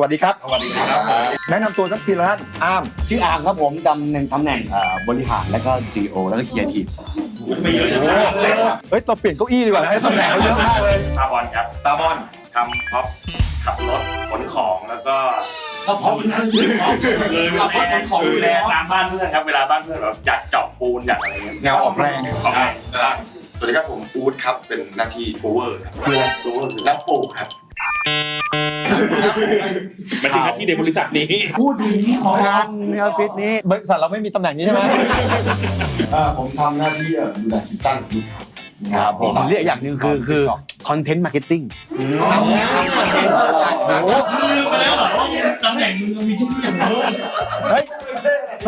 วัสดีครับ สวัสดีครับ แนะนำตัวสักทีละท่านอาร์มชื่ออาร์มครับผมตำแหน่งตำแหน่งเอ่อบริหารแล้วก็ CEO แล้วก็ครีเอทีฟไม่เยอะจังเลยเฮ้ยเราเปลี่ยนเก้าอี้ดีกว่าให้ตำแหน่งเขาเยอะมากเลยตาบอลครับตาบอลทำพ็อปขับรถขนของแล้วก็ก็พร้อมกันเลยคือขับรถขนของดูแลตามบ้านเพื่อนครับเวลาบ้านเพื่อนแบบอยากเจาะปูนอยากอะไรเงี้ยแนวออกแรงออกแรงสวัสดีครับผมอู๊ดครับเป็นหน้าที่โคเวอร์ครับคืออะไรตัวคือและปลูกครับ มาถึงหน้าที่ในบริษัทนี้ พูดถึงงานในออฟฟิศนี้บริษัทเราไม่มีตำแหน่งนี้ใช่ไหมผมทำหน้าที่เอ่อดูแลทีมสร้างลูกค้าครับผมเรียกอย่างหนึ่งคือคือคอนเทนต์มาร์เก็ตติ้งโอ้โหลืมไปแล้วเหรอว่าตำแหน่งมึงมีชื่ออย่างเดียวเฮ้ยเ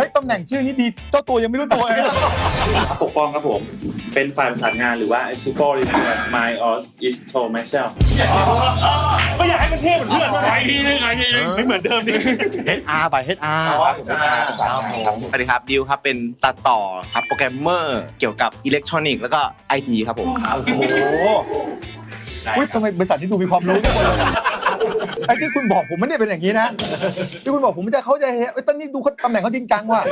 ฮ้ยตำแหน่งชื่อนี้ดี เจ้าตัวยังไม่รู้ตัวเลยนะปกป้องครับผม เป็นฝ่ายประสานงานหรือว่า support research my or is to myself ก็อยากให้มันเท่เหมือนเพื่อนไปทีนึงไอ้ทีนึงไม่เหมือนเดิมดิ HR ไป HR สวัสดีครับดิวครับเป็นตัดต่อครับโปรแกรมเมอร์เกี่ยวกับอิเล็กทรอนิกส์แล้วก็ไอทีครับผม โอ้โหอุ้ยทำไมบริษัทนี้ดูมีความรู้ทุกคนเลยอะ ไอ้ที่คุณบอกผมไม่ได้เป็นอย่างนี้นะ ที่คุณบอกผมจะเขาใจเฮ้ยเอ้ยตอนนี้ดูเขาตำแหน่งเขาจริงจังว่ะ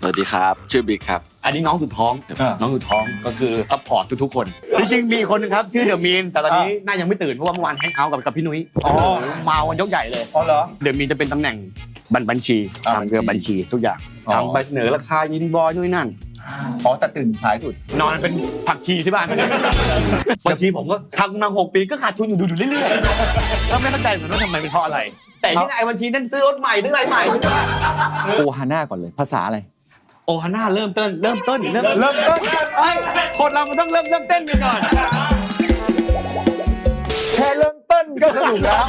สวัสดีครับ ชื่อบิ๊กครับ อันนี้น้องสุดท้อง อ่า น้องสุดท้องก็คือซัพพอร์ตทุกๆคน จริงๆมีคนหนึงครับชื่อเดอะมีน แต่ตอนนี้น่ายังไม่ตื่นเพราะว่าเมื่อวานแฮงเอาท์กับกับพี่นุ้ยอ๋อมาวันยกใหญ่เลย อ๋อเหรอ เดอะมีนจะเป็นตำแหน่งบัญบัญชีอ่าทำเกี่ยวกับบัญชีทุกอย่างอ๋อ ทำไปเสนอราคายินบอยนู่นนนั่น อ๋อแต่ตื่นสายสุด นอนเป็นผักชีที่บ้านบัญชีผมก็ทำมาหกปีก็ขาดทุนอยู่ดูอยู่เรื่อยๆแล้วไม่เข้าใจเหมือนกันว่าทำไมเป็นเพราะอะไร แต่ที่ไอ้บัญชีนั่นซื้อรถใหม่ซื้ออะไรใหม่โอฮาน่าก่อนเลยภาษาอะไรโอฮาน่าเริ่มต้นเริ่มต้นเริ่มเริ่มต้นเอ้ยคนเรามันต้องเริ่มเริ่มเต้นกันก่อนแค่เริ่มต้นก็สนุกแล้ว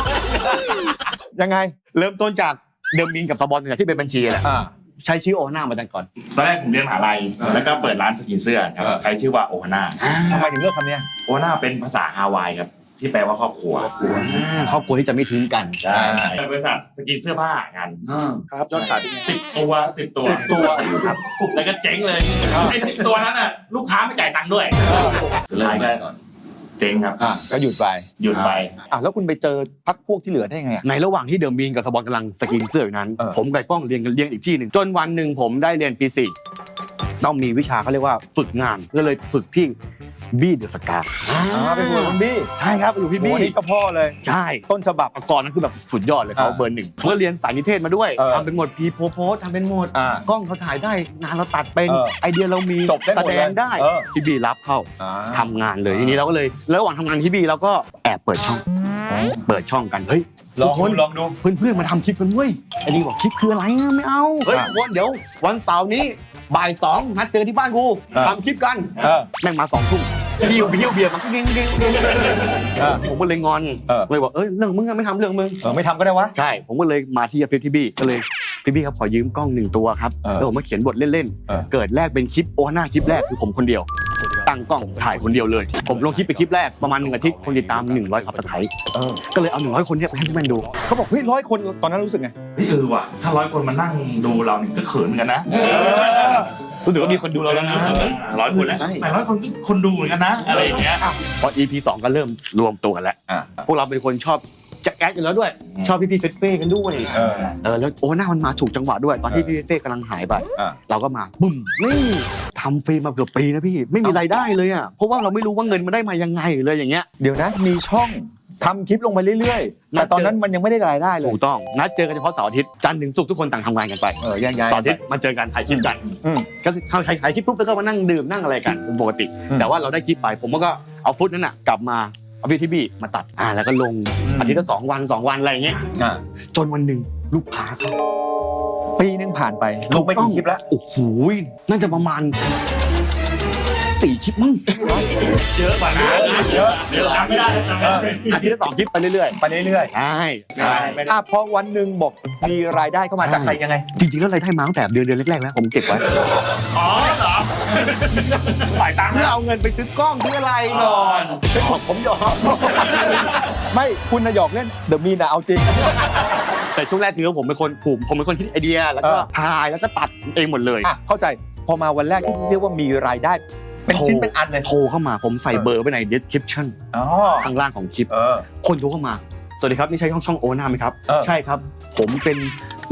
ยังไง เริ่มต้นจากเดิมบินกับสปอนเนี่ยที่เป็นบัญชีแหละอ่า ใช้ชื่อโอฮาน่ามาตั้งก่อน ตอนแรกผมเรียนมหาลัยแล้วก็เปิดร้านสกินเสื้อครับใช้ชื่อว่าโอฮาน่าทำไมถึงเลือกคำเนี้ยโอฮาน่าเป็นภาษาฮาวายครับที่แปลว่าครอบครัวครอบครัวที่จะไม่ทิ้งกันใช่บริษัทสกินเสื้อผ้ากันครับยอดขายเป็นไงสิบตัวสิบตัวสิบตัวครับแล้วก็เจ๊งเลยไอ้สิบตัวนั้นน่ะลูกค้าไม่จ่ายตังค์ด้วยสุดท้ายก็ เจ๊งครับอะก็หยุดไปหยุดไป อะแล้วคุณไปเจอพักพวกที่เหลือได้ยังไงอะ ในระหว่างที่เดิมบินกับสปอนกำลังสกินเสื้ออยู่นั้น เออ ผมกับไอ้ป้องเรียนกันเรียนอีกที่หนึ่งจนวันหนึ่งผมได้เรียนปีสี่ ต้องมีวิชาเขาเรียกว่าฝึกงานก็เลยฝึกที่บี้เดอะสกาอ่าเป็นหัวคุณบี้ใช่ครับอยู่พี่โอ้บี้นี่เจ้าพ่อเลย ใช่ ต้นฉบับ ก่อนนั้นคือแบบสุดยอดเลยเขาอ่าเบอร์หนึ่งเมื่อเรียนสายนิเทศมาด้วยเออทำเป็นหมดพีโพโพสทำเป็นหมดอ่ากล้องเขาถ่ายได้งานเราตัดเป็นเออไอเดียเรามีจบได้หมแสดเลยดงได้เออ พี่บีรับเข้าอ่า ทำงานเลยทีนี้เราก็เลยแล้วระหว่างทำงานพี่บีเราก็แอบเปิดช่อง เปิดช่องกันเฮ้ยลองทุกคดูน ลองดู เพื่อนๆ มาทำคลิปกันเว้ยไอ้นี่บอกคลิปคืออะไรอะไม่เอา เฮ้ยอะวันเดี๋ยววันเสาร์นี้ บ่ายสองนัดเจอที่บ้านกูอะทำคลิปกันเออแม่งมาสองทุ่มหิวเบียวเบียร์มันก็เด้งเด้งเด้งเออผมก็เลยงอนเออ เลยบอกเอ้ยเรื่องมึงอะไม่ทำเรื่องมึง เออไม่ทำก็ได้วะ ใช่ ผมก็เลยมาที่ออฟฟิศพี่บี้ก็เลยพี่บี้ครับขอยืมกล้องหนึ่งตัวครับเออแล้วผมมาเขียนบทเล่นเออ ๆเกิดแรกเป็นคลิปโอหน้าคลิปแรกคือผมคนเดียว ตั้งกล้องถ่ายคนเดียวเลย ผมลงคลิปไปคลิปแรกประมาณหนึ่งอาทิตย์คนติดตาม 100ซับสไครต์เออก็เลยเอา 100 คนเนี้ยไปให้พี่แมนดูเขาบอกเฮ้ยร้อยคนตอนนั้นรู้สึกไงนี่เออว่ะถ้าร้อยคนมานั่งดูเราเนี่ยก็เขินเหมือนกันนะ รู้สึกว่ามีคนดูเราแล้วนะร้อยคนแล้วแต่ร้อยคนก็คนดูเหมือนกันนะ อะไรอย่างเงี้ยพอ EP 2 ก็เริ่มรวมตัวกันแล้ว อ่าพวกเราเป็นคนชอบจะแอดกันแล้วด้วย อืม ชอบพี่พี่ๆเฟสเฟ่กันด้วย เออ เออแล้วโอ้หน้ามันมาถูกจังหวะด้วย ตอนที่พี่เฟสเฟ่กำลังหายไป อ่าเราก็มาบุ้มนี่ทำฟรีมาเกือบปีนะพี่ ไม่มีรายได้เลยอะ เพราะว่าเราไม่รู้ว่าเงินมันได้มายังไงเลยอย่างเงี้ย เดี๋ยวนะ มีช่อง ทำคลิปลงไปเรื่อยๆ แต่ตอนนั้นมันยังไม่ได้รายได้เลย ถูกต้อง นัดเจอกันเฉพาะเสาร์อาทิตย์ จันทร์ถึงศุกร์ทุกคนต่างทำงานกันไปเออแยกย้ายเสาร์อาทิตย์มาเจอกันถ่ายคลิปกันอืม ก็คือเขาถ่ายถ่ายคลิปปุ๊บแล้วก็มานั่งดื่มนั่งอะไรกันเป็นปกติ อืม แต่ว่าเราได้คลิปไป ผมก็เอาฟุตนั้นน่ะกลับมาเอาพี่ที่บี้มาตัด อ่าแล้วก็ลงอืมอาทิตย์ละสองวันสองวันอะไรอย่างเงี้ย อ่าจนวันหนึ่งลูกค้าเข้าปีหนึงผ่านไปลงไปกี่คลิปแล้ว โอ้โหน่าจะประมาณ สี่คลิปมั้งเยอะกว่านะเยอะเดี๋ยวจำไม่ได้จำไม่ได้อาทิตย์ละสองคลิปไปเรื่อยไปเรื่อยๆใช่ๆอะพอวันหนึ่งบอกมีรายได้เข้ามาจากใครยังไง จริงๆแล้วรายได้มาตั้งแต่เดือนเดือนแรกๆแล้วผมเก็บไว้อ๋อเหรอจ่ายตังค์เพื่อเอาเงินไปซื้อกล้องซื้ออะไรก่อนผมยอมไม่คุณนะหยอกเล่นเดอะมีนะเอาจริงแต่ช่วงแรกคือผมเป็นคนผมผมเป็นคนคิดไอเดีย แล้วก็ถ่ายแล้วก็ตัดเองหมดเลยเข้าใจพอมาวันแรกที่เรียกว่ามีรายได้ เป็นชิ้นเป็นอันเลย โทรเข้ามาผมใส่เบอร์ไว้ใน description อ๋อ ข้างล่างของคลิป เออ คนโทรเข้ามา สวัสดีครับนี่ใช่ช่องช่องโอนาไหมครับ เออ ใช่ครับ ผมเป็น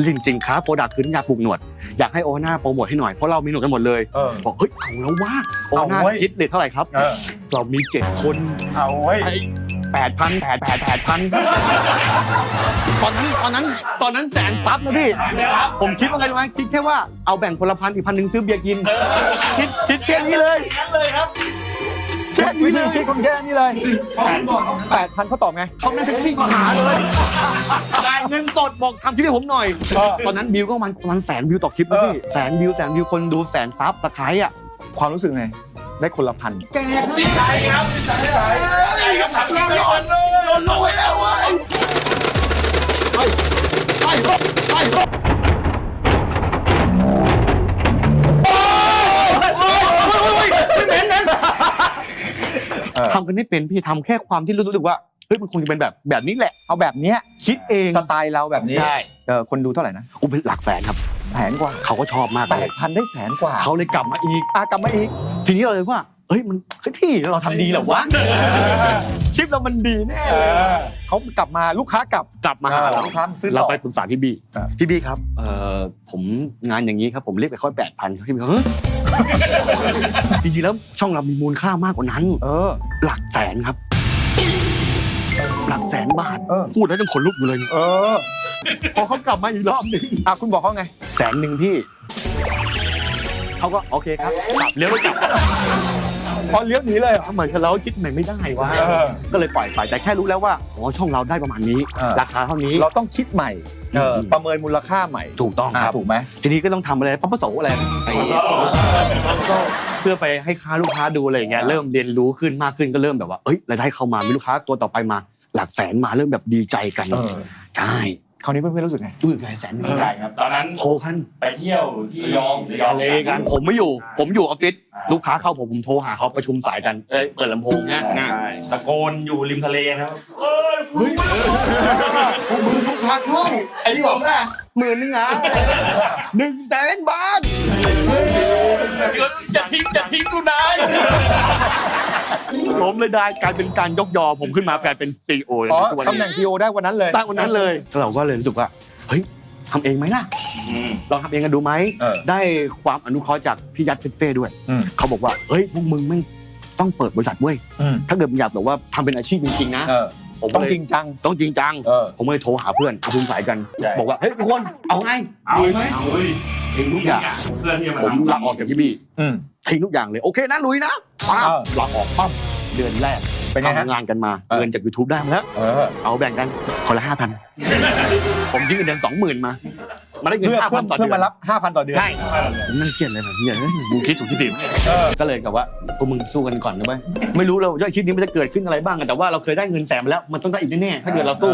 สินสินค้าโปรดักต์คือน้ำยาปลูกหนวด อยากให้โอนาโปรโมทให้หน่อย เพราะเรามีหนวดกันหมดเลย เออ บอกเฮ้ยเอาแล้วว่าโอนาเอาเว้ย คิดเลทเท่าไหร่ครับ เออเรามีเจ็ดคนเอาเว้ย แปดพันแปดแปดแปดพันตอนนั้นตอนนั้นตอนนั้นแสนซับนะพี่ ผมคิดว่าไงรู้ไหมคิดแค่ว่าเอาแบ่งคนละพันอีกพันหนึ่งซื้อเบียร์กิน คิดคิดแค่นี้เลยงั้นเลยครับแค่นี้วิเลธียคิดคนแค่นี้เลยแปดพันเขาตอบไง เขานั่งแท็กซี่มาหาเลยจ่ายเงินสดบอกทำคลิปให้ผมหน่อย เออ ตอนนั้นวิวก็ประมันประมาณแสนวิวต่อคลิปนะพี่แสนวิวแสนวิวคนดูแสนซับตะไคร้อะความรู้สึกไง ได้คนละพันแกดีใจครับดีใจใจครับทำงานก่อนเลยโดนรวยแล้วเว้ยไปไปไปไปทำกันไม่เป็นพี่ทำแค่ความที่รู้สึกว่าเฮ้ยมันคงจะเป็นแบบแบบนี้แหละ เอาแบบเนี้ยคิดเองสไตล์เราแบบนี้ใช่ เออคนดูเท่าไหร่นะ อุ้เป็นหลักแสนครับ แสนกว่าเขาก็ชอบมากแปเลยดพันได้แสนกว่าเขาเลยกลับมาอีก อากลับมาอีก ทีนี้เราเลยว่าเฮ้ยมันเฮ้ยพี่เราทำดีเหรอวะคลิปเรามันดีแน่เออเขากลับมาลูกค้ากลับกลับมาหาเรา ลูกค้าซื้อเราต่อ ไปปรึกษาพี่บี้ครับ พี่บี้ครับเอ่อผมงานอย่างนี้ครับผมเรียกไปค่อยแปดพันพี่บี้บอกเฮ้ย จริงๆแล้วช่องเรามีมูลค่ามากกว่านั้น เออ หลักแสนครับ หลักแสนบาทเออ พูดแล้วยังขนลุกอยู่เลยเนี่ยเออ พอเขากลับมาอีกรอบหนึ่งอะคุณบอกเขาไง แสนหนึ่งพี่ เขาก็โอเคครับกลับเลี้ยวกลับพอเลี้ยวหนีเลยเหรอ เหมือนกับเราคิดใหม่ไม่ได้วะเออก็เลยปล่อยไปแต่แค่รู้แล้วว่าอ๋อช่องเราได้ประมาณนี้ เออ ราคาเท่านี้ เราต้องคิดใหม่เอออืมประเมินมูลค่าใหม่ถูกต้องอะครับ ถูกไหม ทีนี้ก็ต้องทำอะไรปั๊บปะโสอะไรไปก็เพื่อไปให้ค้าลูกค้าดูอะไรอย่างเงี้ยเริ่มเรียนรู้ขึ้นมากขึ้นก็เริ่มแบบว่าเอ้ยรายได้เข้ามามีลูกค้าตัวต่อไปมา หลักแสนมาเริ่มแบบดีใจกันเออ ใช่ คราวนี้เพื่อนๆรู้สึกไงรู้สึกไงแสนหนึ่งใช่ครับ ตอนนั้นโทรขั้นไปเที่ยวที่ระยองระยองทะเลกันผมไม่อยู่ ผมอยู่ออฟฟิศอ่าลูกค้าเข้าผมผมโทรหาเขาประชุมสายกันเอ้ยเปิดลำโพงเงี้ยใช่ตะโกนอยู่ริมทะเลนะครับผมมือลูกค้าเข้าไอ้นี่บอกว่าหมื่นนึงอะหนึ่งแสนบาทจะทิ้งจะทิ้งกูนาย ผมเลยได้กลายเป็นการยกยอผมขึ้นมากลายเป็นซีโออ๋อทุกวันตำแหนี้น่งซีโอได้วันนั้นเลย ตั้งวันนั้นเลยเราก็เลยรู้สึกว่าเฮ้ยทำเองไหมล่ะลองทำเองกันดูไหมเออได้ความอนุเคราะห์จากพี่ยัดเฟเฟ่ด้วยอืม เขาบอกว่าเฮ้ยพวกมึงไม่งต้องเปิดบริษัทเว้ยอืมถ้าเกิดมึงอยากแบบว่าทำเป็นอาชีพจริงๆนะเออผมก็ต้องเลยจริงจัง ต้องจริงจัง เออ ผมก็เลยโทรหาเพื่อนประชุมสายกัน ใช่ บอกว่าเฮ้ยทุกคนเอาไงเอาลุยไหไหมมเอาเลยทิ้งทุกอย่างเพื่อที่จะมาผมลาออกจากพี่บี้อืม ทิ้งทุกอย่างเลยโอเคนะลุยนะ ป้าเออลาออกปั๊บเดือนแรกเป็นไงฮะ ทำงานกันมาเออเงินจาก YouTube ได้มาแล้ว เออ เอาแบ่งกันคนละห้าพันผมทิ้งเงินเดือนสองหมื่นมามาได้เงินเพื่อห้าเพื่พัอนต่อเพื่เดืออนมารับ 5,000 ต่อเดือนใช่ผมนั่งเครียดเลยแบบเฮียเฮ้ยกูคิดถูกที่ผิดเออก็เลยกับว่าพวกมึงสู้กันก่อนนะเว้ยไม่รู้เราว่าชีวิตนี้มันจะเกิดขึ้นอะไรบ้างอะแต่ว่าเราเคยได้เงินแสนมาแล้วมันต้องได้อีกแน่ๆถ้าเกิดเราสู้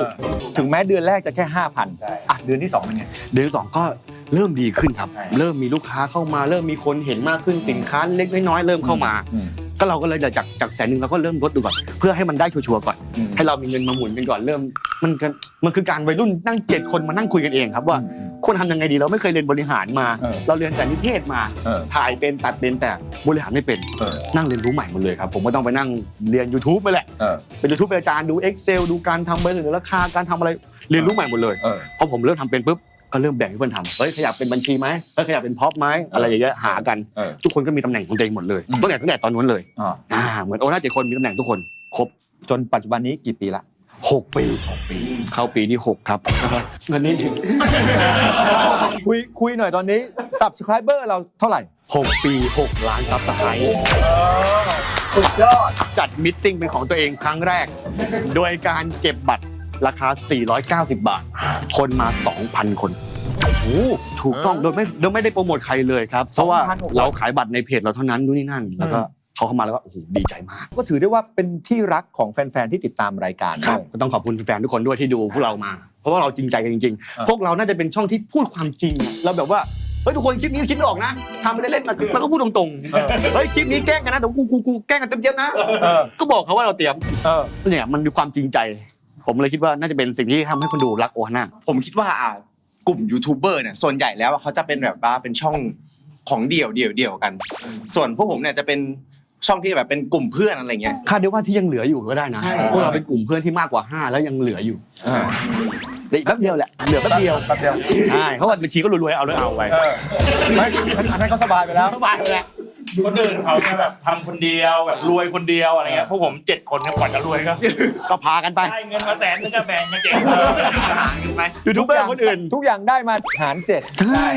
ถึงแม้เดือนแรกจะแค่ใช่5,000อะเดือนที่ 2 เป็นไง เดือนที่สองก็ เริ่มดีขึ้นครับใช่เริ่มมีลูกค้าเข้ามา เริ่มมีคนเห็นมากขึ้นสินค้าเล็กน้อยๆเริ่มเข้ามาอืมก็เราก็เลยจากจากแสนหนึ่งเราก็เริ่มลดดูก่อนเพื่อให้มันได้ชัวร์ๆก่อนอืมให้เรามีเงินมาหมุนกันก่อนเริ่มมันก็มันคือการวัยรุ่นนั่งเจ็ดคนมานั่งคุยกันเองครับว่าควรทำยังไงดีเราไม่เคยเรียนบริหารมาเออเราเรียนแต่นิเทศมาเออถ่ายเป็นตัดเป็นแต่บริหารไม่เป็นเออนั่งเรียนรู้ใหม่หมดเลยครับ ผมก็ต้องไปนั่งเรียน YouTube ไปแหละเออเป็น YouTube เป็นอาจารย์ดู Excel ดูการทำใบเสนอราคาการทำอะไรเรียนรู้ใหม่หมดเลยเออพอผมเริ่มทำเป็นปุ๊บ ก็เริ่มแบ่งให้เพื่อนทำเฮ้ยขยับเป็นบัญชีไหมเฮ้ยขยับเป็นพ็อปไหมอะไรอย่างเงี้ยหากัน เออ ทุกคนก็มีตำแหน่งของตัวเองหมดเลยอืม ตั้งแต่ตั้งแต่ตอนนู้นเลยอ่าอ่าเหมือนโอน่าเจ็ดคนมีตำแหน่งทุกคนครบจนปัจจุบันนี้กี่ปีละหกปีเข้าปีที่หกครับเงินนี้คุยคุยหน่อยตอนนี้ subscriber เราเท่าไหร่ หกปีหกล้านซับสไครต์สุดยอดจัดมิทติ้งเป็นของตัวเองครั้งแรก โดยการเก็บบัตร ราคา 490 บาท คนมา 2,000 คนโอ้ถูกต้องโดยไม่โดยไม่ได้โปรโมทใครเลยครับ เพราะว่า2,000 เราขายบัตรในเพจเราเท่านั้นนู่นนี่นั่น แล้วก็เขาเข้ามาแล้วก็โอ้โหดีใจมาก ก็ถือได้ว่าเป็นที่รักของแฟน ๆ ที่ติดตามรายการครับด้วย ก็ต้องขอบคุณแฟนๆทุกคนด้วยที่ดูพวกเรามา เพราะว่าเราจริงใจกันจริงอ่าๆพวกเราน่าจะเป็นช่องที่พูดความจริงอะเราแบบว่า เฮ้ยทุกคนคลิปนี้คิดไม่ออกนะทำไม่ได้เล่นนะเราก็พูดตรงๆ เฮ้ยคลิปนี้แกล้งกันนะเดี๋ยวกูกูกูแกล้งกันเต็มๆนะเออก็บอกเขาว่าเราเตรียมเออ เนี่ยมันมีความจริงใจ ผมเลยคิดว่าน่าจะเป็นสิ่งที่ทำให้คนดูรักโอฮาน่า ผมคิดว่าอ่ากลุ่มยูทูบเบอร์เนี่ยส่วนใหญ่แล้วเขาจะเป็นแบบว่าเป็นช่องของเดี่ยวเดี่ยวเดี่ยวกัน ส่วนพวกผมเนี่ยจะเป็นช่องที่แบบเป็นกลุ่มเพื่อนอะไรเงี้ย คาดได้ว่าที่ยังเหลืออยู่ก็ได้นะใช่ พวกเราเป็นกลุ่มเพื่อนที่มากกว่า 5 แล้วยังเหลืออยู่แต่อีกแป๊บเดียวแหละเหลือแป๊บเดียวแป๊บเดียวใช่เพราะว่าบัญชีก็รวยๆเอาเลยเอาไปเออไม่อันนั้นก็สบายไปแล้วสบายเลยแหละ คนอื่นเขาจะแบบทำคนเดียวแบบรวยคนเดียวอะไรเงี้ยพวกผมเจ็ดคนเนี่ยกว่าจะรวยก็ก็พากันไป ได้เงินมาแสนนึงก็แบ่งกันเจ็ดยูทูบเบอร์คนอื่น ทุกอย่างได้มาหารเจ็ดใช่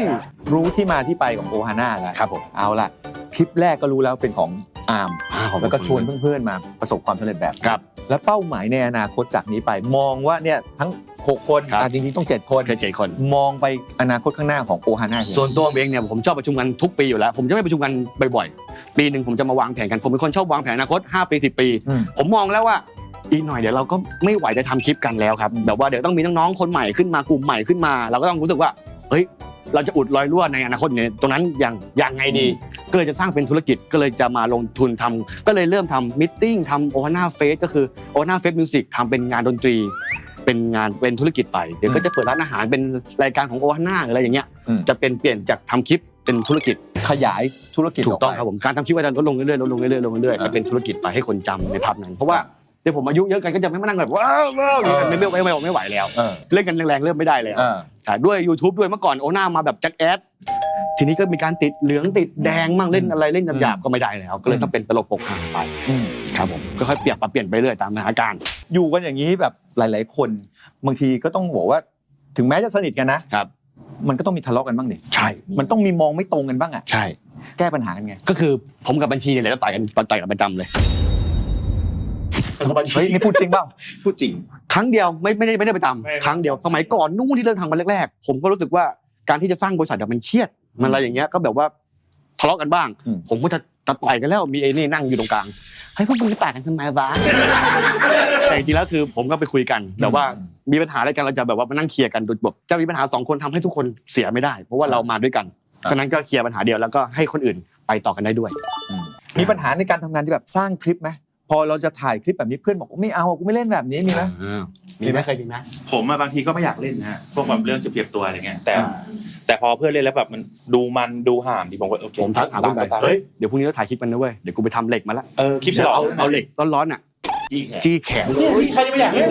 รู้ที่มาที่ไปของโอฮาน่าแล้วครับผม เอาล่ะ คลิปแรกก็รู้แล้วเป็นของ อาร์มอ่าขอบคุณแล้วก็ชวนเพื่อนๆมาประสบความสำเร็จแบบครับ แล้วเป้าหมายในอนาคตจากนี้ไป มองว่าเนี่ยทั้ง 6 คนครับ อะจริงๆต้อง 7 คนเคยเจ็ดคน มองไปอนาคตข้างหน้าของโอฮาน่าส่วนตัวผมเองเนี่ยผมชอบประชุมกันทุกปีอยู่แล้ว ผมจะไม่ประชุมกันบ่อยๆ ปีหนึ่งผมจะมาวางแผนกัน ผมเป็นคนชอบวางแผนอนาคต 5 ปี 10 ปี อืม ผมมองแล้วว่าอีกหน่อยเดี๋ยวเราก็ไม่ไหวจะทำคลิปกันแล้วครับแบบว่าเดี๋ยวต้องมีน้องๆคนใหม่ขึ้นมากลุ่มใหม่ขึ้นมา เราก็ต้องรู้สึกว่าเฮ้ยเราจะอุดรอยรั่วในอนาคตเนี่ยตรงนั้นอย่างอย่างไงดี ก็เลยจะสร้างเป็นธุรกิจก็เลยจะมาลงทุนทำก็เลยเริ่มทำมิทติ้งทำโอฮาน่าเฟสก็คือโอฮาน่าเฟสมิวสิกทำเป็นงานดนตรี เป็นงานเป็นธุรกิจไปเดี๋ยวก็จะเปิดร้านอาหารเป็นรายการของโอฮาน่าอะไรอย่างเงี้ยจะเป็นเปลี่ยนจากทำคลิปเป็นธุรกิจขยายธุรกิจถูกต้องไปครับผมการทำคลิปก็จะลดลงเรื่อยๆลดลงเรื่อยๆลดลงเรื่อยๆจะเป็นธุรกิจไปให้คนจำในภาพนั้นเพราะว่าเดี๋ยวผมอายุเยอะกันก็จะไม่มานั่งแบบว้าวว้าวไม่ไม่ไม่ไม่ไม่ไหวแล้วเออเล่นกันแรงๆเริ่มไม่ได้แล้วเออใช่ด้วย YouTube ด้วยเมื่อก่อนโอน่ามาแบบแจ็คแอด ทีนี้ก็มีการติดเหลืองติดแดงมั่งเล่นอะไรเล่นหยาบๆก็ไม่ได้แล้วก็เลยต้องเป็นตลกปกหางไปอืมครับผมค่อยๆเปลี่ยนปรับเปลี่ยนไปเรื่อยตามสถานการณ์อยู่กันอย่างนี้แบบหลาย ๆ คนบางทีก็ต้องบอกว่าถึงแม้จะสนิทกันนะครับมันก็ต้องมีทะเลาะกันบ้างดิใช่ มันต้องมีมองไม่ตรงกันบ้างอะใช่ แก้ปัญหากันไงก็คือผมกับบัญชีเนี่ยแหละจะต่อยกันต่อยกันประจำเลยเฮ้ยนี่พูดจริงเปล่าพูดจริง ครั้งเดียวไม่ไม่ได้ไม่ได้ประจำครั้งเดียวสมัยก่อนนู่นที่เริ่มทำมาแรกๆผมก็รู้สึกว่าการที่จะสร้างบริษัทอะมันเครียด มันอะไรอย่างเงี้ยก็แบบว่าทะเลาะกันบ้าง อืม ผมก็จะจะต่อยกันแล้วมีไอ้นี่นั่งอยู่ตรงกลางเฮ้ยพวกมึงจะต่อยกันทำไมวะ แต่จริงๆแล้วคือผมก็ไปคุยกันแบบว่ามีปัญหาอะไรกันเราจะแบบว่ามานั่งเคลียร์กันโดยแบบจะมีปัญหาสองคนทำให้ทุกคนเสียไม่ได้ เพราะว่าเรามาด้วยกันฉะนั้นก็เคลียร์ปัญหาเดียวแล้วก็ให้คนอื่นไปต่อกันได้ด้วยมีปัญหาในการทำงานที่แบบสร้างคลิปไหมพอเราจะถ่ายคลิปแบบนี้เพื่อนบอกว่าไม่เอากูไม่เล่นแบบนี้มีไหมมีไหมเคยมีไหม ผมอะบางทีก็ไม่อยากเล่นนะฮะพวกแบบเรื่องจะเปรียบตัวอะไรเงี้ยแต่ แต่พอเพื่อนเล่นแล้วแบบมันดูมันดูห่ามดีผมก็โอเคผมทักหาตาเพื่อนไปตามเฮ้ยเดี๋ยวพรุ่งนี้เราถ่ายคลิปกันนะเว้ยเดี๋ยวกูไปทำเหล็กมาละเออคลิปฉลองเอาเอาเหล็กร้อนๆอะจี้แขนจี้แขนเนี่ยใครจะไม่อยากเล่น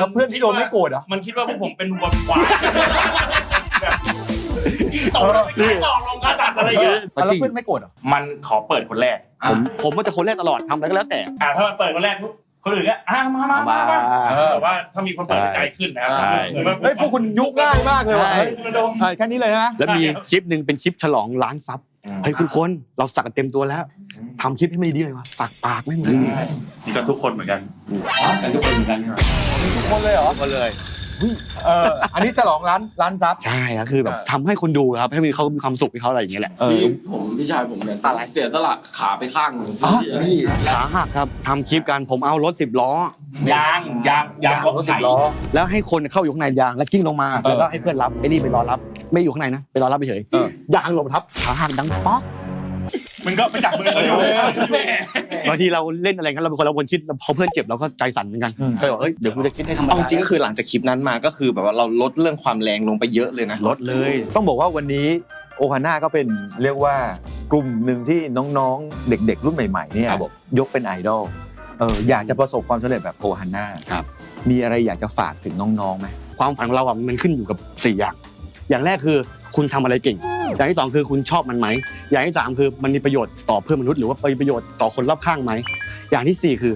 แล้วเพื่อนที่โดนไม่โกรธเหรอมันคิดว่าพวกผมเป็นวัวควายแบบตกแล้วไปขายต่อลงกระตัดอะไรอย่างเงี้ยแล้วเพื่อนไม่โกรธเหรอมันขอเปิดคนแรกผมผมว่าจะคนแรกตลอดทำอะไรก็แล้วแต่อ่าถ้ามันเปิดคนแรกปุ๊บ คนอื่นก็อ่ามามามามาเออแต่ว่าถ้ามีคนเปิดใจขึ้นนะครับใช่หรือว่า เฮ้ยพวกคุณยุง่ายมากเลยว่ะใช่เฮ้ยระดมเฮ้ยแค่นี้เลยนะแล้วมีคลิปหนึ่งเป็นคลิปฉลองล้านซับเฮ้ยคุณคนเราสักกันเต็มตัวแล้วทำคลิปให้ไม่ดีเลยวะสักปากไม่เหมือนนี่ก็ทุกคนเหมือนกันกันทุกคนเหมือนกัน ทุกคนเลยเหรอ ก็เลย เอออันนี้ฉลองร้านร้านซับ ใช่ครับคือแบบทำให้คนดูครับให้มีเขามีความสุขให้เขาอะไรอย่างเงี้ยแหละเออพี่ผมพี่ชายผมเนี่ยเสียสละขาไปข้างหนึ่งอ๋อพี่ขาหักครับทำคลิปกันผมเอารถสิบล้อ ยางยางยางรถไถแล้วให้คนเข้าอยู่ข้างในยางแล้วกิ้งลงมาเออแล้วก็ให้เพื่อนรับไอ้นี่ไปรอรับ ไม่อยู่ข้างในนะไปรอรับเฉยเออยางหลบทับขาหักดังป๊อก มันก็ไปจับมือกันอยู่แม่ บางทีเราเล่นอะไรกันเราเป็นคนเราคนคิดพอเพื่อนเจ็บเราก็ใจสั่นเหมือนกันอืมก็เลยบอกเฮ้ยเดี๋ยวกูจะคิดให้ธรรมเอาดาจริงก็คือหลังจากคลิปนั้นมาก็คือแบบว่าเราลดเรื่องความแรงลงไปเยอะเลยนะ ลดเลย ต้องบอกว่าวันนี้โอฮาน่าก็เป็นเรียกว่ากลุ่มหนึ่งที่น้องๆ เด็กๆ รุ่นใหม่ๆเนี่ยครับผมยกเป็นไอดอลเอออยากจะประสบความสำเร็จแบบโอฮาน่าครับ มีอะไรอยากจะฝากถึงน้องๆไหมความฝันของเราอะมันขึ้นอยู่กับสี่อย่าง อย่างแรกคือคุณทำอะไรเก่ง อย่างที่สองคือคุณชอบมันไหม อย่างที่สามคือมันมีประโยชน์ต่อเพื่อนมนุษย์หรือว่ามีประโยชน์ต่อคนรอบข้างไหม อย่างที่สี่คือ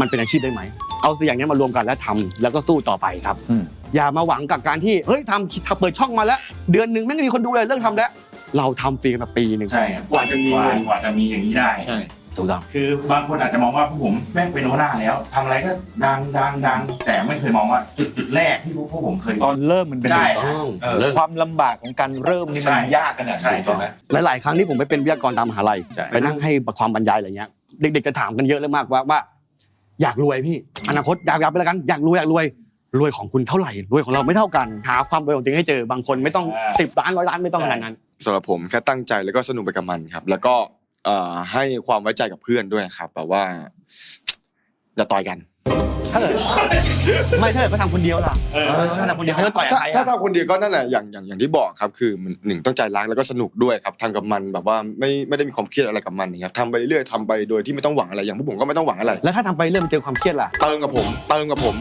มันเป็นอาชีพได้ไหม เอาสี่อย่างนี้มารวมกันแล้วทำแล้วก็สู้ต่อไปครับอืมอย่ามาหวังกับการที่เฮ้ยทำทำเปิดช่องมาแล้ว เดือนหนึ่งไม่มีคนดูเลยเรื่องทำแล้ว เราทำฟรีกันมาปีหนึ่งใช่ครับกว่าจะมีกว่าจะมีอย่างนี้ได้ใช่ ถูกต้อง คือบางคนอาจจะมองว่าพวกผมแม่งเป็นโอหน้าแล้วทำอะไรก็ดังดังดังแต่ไม่เคยมองว่าจุดจุดแรกที่พวกพวกผมเคย ตอนเริ่มมันเป็นใช่ยังไงเออความลำบากของการเริ่มนี่มันใช่ยากขนาดไหใช่ นถูกไหมหลาย ๆ ครั้งที่ผมไปเป็นวิทยากรตามมหาลัยใช่ ไปนั่งให้ความบรรยายอะไรเงี้ยเด็ก ๆ จะถามกันเยอะเลยมากว่าว่า อยากรวยพี่ อนาคตอยากอยากไปแล้วกันอยากรวยอยากรวยรวยของคุณเท่าไหร่รวยของเราไม่เท่ากัน หาความรวยของตัวเองให้เจอบางคนไม่ต้องสิบล้านร้อยล้านไม่ต้องขนาดนั้น สำหรับผมแค่ตั้งใจแล้วก็สนุกไปกับมันครับ แล้วก็ เอ่อให้ความไว้ใจกับเพื่อนด้วยครับแบบว่าอย่าต่อยกัน ถ้าเกิดไม่ถ้าเกิดเขาทำคนเดียวล่ะเออเออเขาทำคนเดียวเขาจะต่อยกับถ้าใครถ้าอะทำคนเดียวก็นั่นแหละอย่างอย่างอย่างที่บอกครับคือมันหนึ่งต้องใจรักแล้วก็สนุกด้วยครับทำกับมันแบบว่าไม่ไม่ได้มีความเครียดอะไรกับมันอย่างเงี้ยทำไปเรื่อยๆทำไปโดยที่ไม่ต้องหวังอะไรอย่างพวกผมก็ไม่ต้องหวังอะไรแล้วถ้าทำไปเริ่มเจอความเครียดล่ะ เติมกับผมเติมกับผม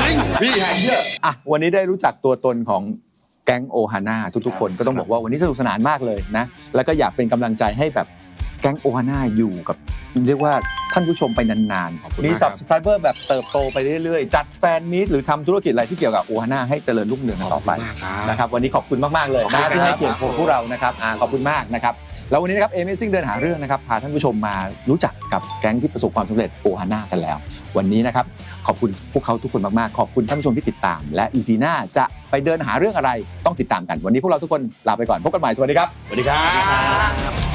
จริงพี่หายเชื่ออะวันนี้ได้รู้จักตัวตนของแก๊งโอฮาน่าทุกๆ คนก็ต้องบอกว่าวันนี้สนุกสนานมากเลยนะ แล้วก็อยากเป็นกำลังใจให้แบบ แก๊งโอฮาน่าอยู่กับ เรียกว่าท่านผู้ชมไปนานขอบคุณๆมีมากครับ subscriber แบบเติบโตไปเรื่อยๆ จัดแฟนมีตหรือทำธุรกิจอะไรที่เกี่ยวกับโอฮาน่าให้เจริญรุ่งเรืองกันต่อไปนะครับวันนี้ขอบคุณมากๆเลยนะที่ให้เกียรติพวกเรานะครับอ่าขอบคุณมากนะครับแล้ววันนี้นะครับ Amazing เดินหาเรื่องนะครับพาท่านผู้ชมมารู้จักกับแก๊งที่ประสบความสำเร็จโอฮาน่ากันแล้ว วันนี้นะครับขอบคุณพวกเขาทุกคนมากๆขอบคุณท่านผู้ชมที่ติดตาม และ EP หน้าจะไปเดินหาเรื่องอะไรต้องติดตามกัน วันนี้พวกเราทุกคนลาไปก่อนพบกันใหม่สวัสดีครับ สวัสดีครับ